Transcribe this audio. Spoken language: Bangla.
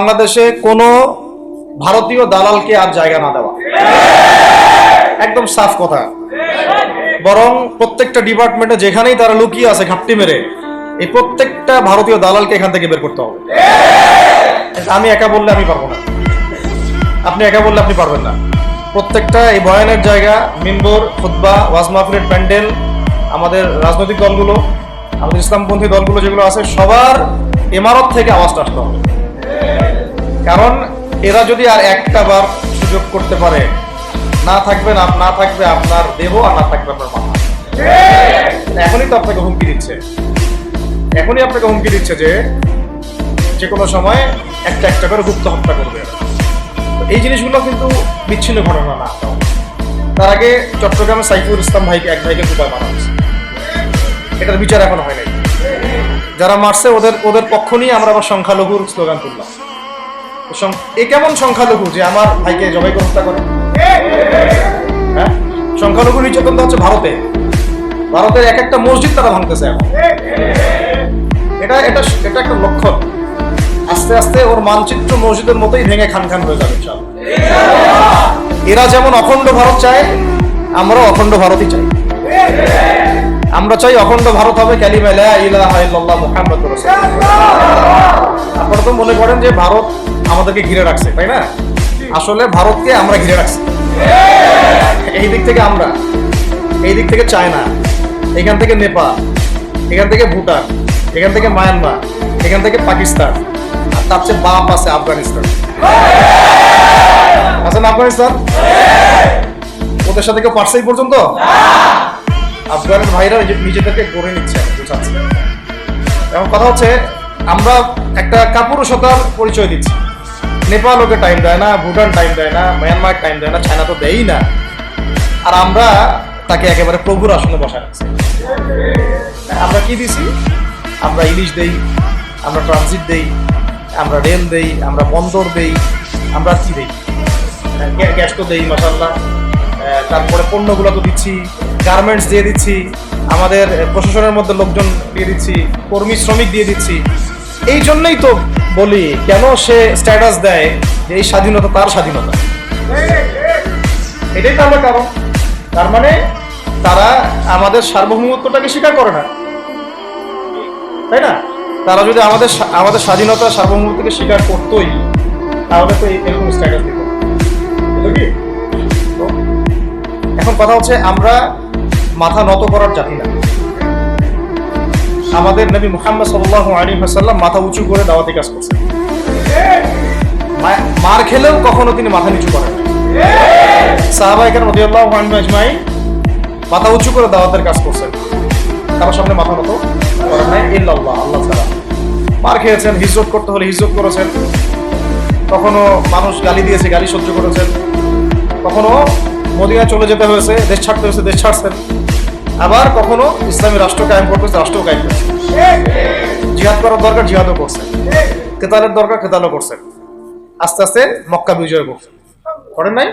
বাংলাদেশে কোনো ভারতীয় দালালকে আর জায়গা না দেওয়া। একদম সাফ কথা। বরং প্রত্যেকটা ডিপার্টমেন্টে যেখানেই তারা লুকিয়ে আছে ঘাপটি মেরে, এই প্রত্যেকটা ভারতীয় দালালকে এখান থেকে বের করতে হবে। আমি একা বললে আমি পারব না। আপনি একা বললে আপনি পারবেন না। প্রত্যেকটা এই বয়ানের জায়গা মিনবর খুদ্া ওয়াজ মাহফিলের প্যান্ডেল, আমাদের রাজনৈতিক দলগুলো, আমাদের ইসলামপন্থী দলগুলো যেগুলো আছে, সবার ইমারত থেকে আওয়াজটা আসতে হবে। কারণ এরা যদি আর একটা বার সুযোগ করতে পারে, না থাকবে না না থাকবে আপনার দেহ আর না থাকবে আপনার মাথা। এখনই তো আপনাকে হুমকি দিচ্ছে। এখনই আপনাকে হুমকি দিচ্ছে যে যে কোনো সময় একটা একটা করে গুপ্ত হত্যা করবে। এই জিনিসগুলো কিন্তু বিচ্ছিন্ন ঘটনা না। তার আগে চট্টগ্রামে সাইফুল ইসলাম ভাইকে, এক ভাইকে দুবার মারা হয়েছে। এটার বিচার এখনও হয় নাই। যারা মারছে, ওদের ওদের পক্ষ নিয়ে আমরা আবার সংখ্যালঘুর স্লোগান তুললাম। এ কেমন সংখ্যালঘু যে আমার ভাইকে জবাই করে হত্যা করে? হ্যাঁ? সংখ্যালঘু নির্যাতন তো হচ্ছে ভারতে। ভারতের এক একটা মসজিদ তারা ভাঙতেছে এখন। এটা এটা এটা একটা লক্ষণ। আস্তে আস্তে ওর মানচিত্র মসজিদের মতোই ভেঙে খান খান হয়ে যাবে, ইনশাআল্লাহ। এরা যেমন অখণ্ড ভারত চায়, আমরাও অখণ্ড ভারতই চাই। আমরা চাই অখণ্ড ভারত হবে ক্যালিমা লা ইলাহা ইল্লাল্লাহ মুহাম্মাদুর রাসূলুল্লাহ। আপনারা তো মনে করেন যে ভারত আমাদেরকে ঘিরে রাখছে, তাই না? আসলে ভারতকে আমরা ঘিরে রাখছি। এই দিক থেকে আমরা, এই দিক থেকে চায়না, এখান থেকে নেপাল, এখান থেকে ভুটান, এখান থেকে মায়ানমার, এখান থেকে পাকিস্তান, আর তার চেয়ে বাপ আছে আফগানিস্তান। আছেন আফগানিস্তান? ওদের সাথে কেউ পারছে এই পর্যন্ত? আফগানের ভাইরা নিজে- নিজেদেরকে গড়ে নিচ্ছে বুঝাচ্ছি এখন কথা হচ্ছে, আমরা একটা কাপুরুষতার পরিচয় দিচ্ছি। নেপাল ওকে টাইম দেয় না, ভুটান টাইম দেয় না মায়ানমার টাইম দেয় না চায়না তো দেয়ই না। আর আমরা তাকে একেবারে প্রভুর আসনে বসায় রাখছি। আমরা কি দিছি? আমরা ইলিশ দেই, আমরা ট্রানজিট দেই, আমরা রেল দেই, আমরা বন্দর দেই, আমরা কি দেই? গ্যা- গ্যাস তো দেই মাসাল্লাহ তারপরে পণ্যগুলো তো দিচ্ছি গার্মেন্টস দিয়ে দিচ্ছি, আমাদের প্রশাসনের মধ্যে লোকজন দিয়ে দিচ্ছি, কর্মী, শ্রমিক দিয়ে দিচ্ছি। এই জন্যই তো বলি, কেন সে স্ট্যাটাস দেয় যে এই স্বাধীনতা তার স্বাধীনতা? এটাই তো আমরা কারণ। তার মানে তারা আমাদের সার্বভৌমত্বটাকে স্বীকার করে না। তাই না? তারা যদি আমাদের আমাদের স্বাধীনতা, সার্বভৌমত্বকে স্বীকার করতোই, তাহলে তো এরকম স্ট্যাটাস দিত? এখন কথা হচ্ছে আমরা মাথা নত করার জাতি না। আমাদের নবী মুহাম্মদ সাল্লাহ আলী হাসাল্লাম মাথা উঁচু করে দাওয়াতি কাজ করছেন। মার খেলেও কখনো তিনি মাথা নিচু করেন সাহাবাইকার রদিয়াল্লাহ আজমাই মাথা উঁচু করে দাওয়াতের কাজ করছেন। কারোর সামনে মাথা মতো করেন নাই, ইল্লাল্লাহ, আল্লাহ ছাড়া। মার খেয়েছেন, হিজরত করতে হলে হিজরত করেছেন। কখনো মানুষ গালি দিয়েছে, গালি সহ্য করেছেন। কখনো মদিনায় চলে যেতে হয়েছে, দেশ ছাড়তে হয়েছে, দেশ ছাড়ছেন। আবার কখনো ইসলামী রাষ্ট্র কায়েম করতে হয়েছে রাষ্ট্র কায়েম করছে জিহাদ করার দরকার, জিহাদও করছে। কেতালের দরকার কেতালও করছেন আস্তে আস্তে মক্কা বিজয় করছেন করেন নাই?